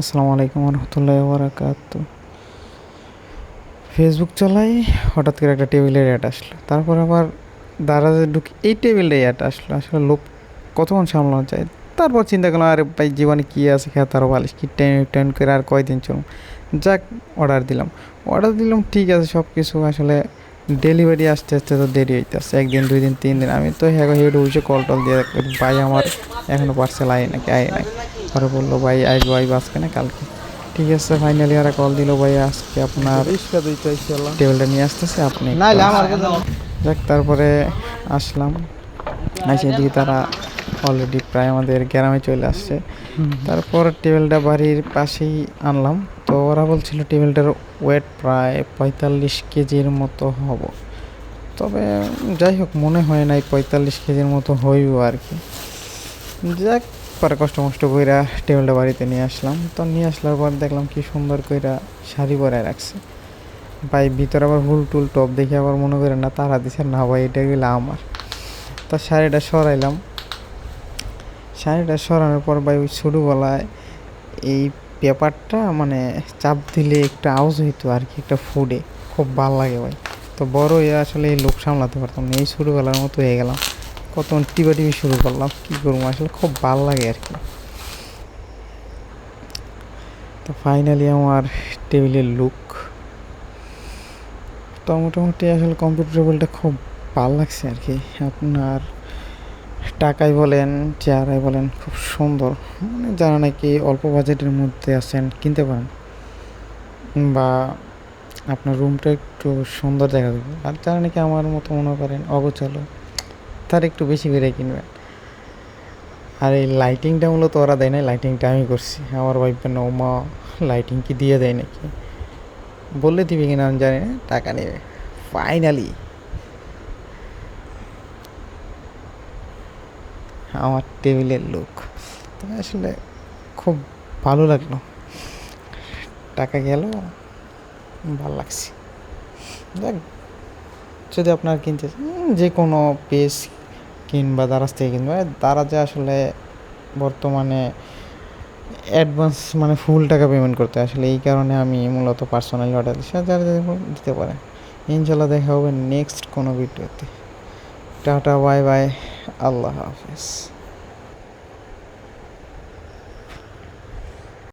আসসালামু আলাইকুম রহমতুল্লাহ বারাকাত ফেসবুক চালাই, হঠাৎ করে একটা টেবিলের অ্যাড আসলো। তারপর আবার দারাজে ঢুকে এই টেবিলটাই অ্যাড আসলো। আসলে লোক কতক্ষণ সামলানো যায়? তারপর চিন্তা করলাম, আরে ভাই, জীবনে কী আছে? খেয়ে তারও বালিশ কি টেন টেন করে আর কয়দিন চলুন যাক অর্ডার দিলাম। অর্ডার দিলাম, ঠিক আছে সব কিছু আসলে ডেলিভারি আসতে আসতে তো দেরি হইতে হইতেছে। একদিন, দুই দিন, তিন দিন। আমি তো হ্যাঁ হেড উঠে কল টল দিয়ে ভাই, আমার এখনও পার্সেল আয় নাকি আয় নাই। পরে বলল ভাই আসব আইবো আজকে না কালকে। ঠিক আছে ফাইনালি আর কল দিল ভাই আজকে আপনার টেবিলটা নিয়ে আসতেছে আপনি যাক তারপরে আসলাম। এসে এদিকে তারা অলরেডি প্রায় আমাদের গ্রামে চলে আসছে। তারপর টেবিলটা বাড়ির পাশেই আনলাম। তো ওরা বলছিল টেবিলটার ওয়েট প্রায় পঁয়তাল্লিশ কেজির মতো হব। তবে যাই হোক মনে হয় নাই পঁয়তাল্লিশ কেজির মতো হইব আর কি। যাক পরে কষ্ট মষ্ট কইরা টেবিলটা বাড়িতে নিয়ে আসলাম। তো নিয়ে আসলার পর দেখলাম কি সুন্দর কইরা শাড়ি পরায় রাখছে। ভাই, ভিতরে আবার হুল টুল টপ দেখে আবার মনে করে না তারা দিছে, না ভাই, এটা গেলে আমার। তো শাড়িটা সরাইলাম। শাড়িটা সরানোর পর ভাই, ওই ছোটো গলায় এই পেপারটা মানে চাপ দিলে একটা আওয়াজ হইতো আর কি, একটা ফুডে। খুব ভালো লাগে ভাই। তো বড় আসলে এই লোক সামলাতে পারতাম না, এই ছোটোবেলার মতো হয়ে গেলাম। কত টিপা টিপি শুরু করলাম, কী করব? আসলে খুব ভালো লাগে আর কি। তো ফাইনালি আমার টেবিলের লুক তো মোটামুটি আসলে কম্পিউটার টেবিলটা খুব ভালো লাগছে আর কি। আপনার টাকায় বলেন চেয়ারায় বলেন, খুব সুন্দর। মানে যারা নাকি অল্প বাজেটের মধ্যে আছেন, কিনতে পারেন। বা আপনার রুমটা একটু সুন্দর দেখা যাবে। আর যারা নাকি আমার মতো মনে করেন, অগোছালো তার একটু বেশি করে কিনবেন। আর এই লাইটিংটা মূলত ওরা দেয় না লাইটিংটা আমি করছি। আমার ওয়াইফের না ওমা লাইটিং কি দিয়ে দেয় নাকি? বললে দিবে কিনা, আমি জানি না, টাকা নেবে। ফাইনালি আমার টেবিলের লোক। আসলে খুব ভালো লাগল। টাকা গেল, ভালো লাগছে। দেখ যদি আপনার কিনতে যে কোনো পেজ কিংবা দারাজ থেকে কিনবে যে আসলে বর্তমানে অ্যাডভান্স মানে ফুল টাকা পেমেন্ট করতে আসলে এই কারণে আমি মূলত পার্সোনালি অর্ডার দিচ্ছি যারা দিতে পারে। ইনশাল্লাহ দেখা হবে নেক্সট কোনো ভিডিওতে। টাটা বাই বাই আল্লাহ হাফেজ।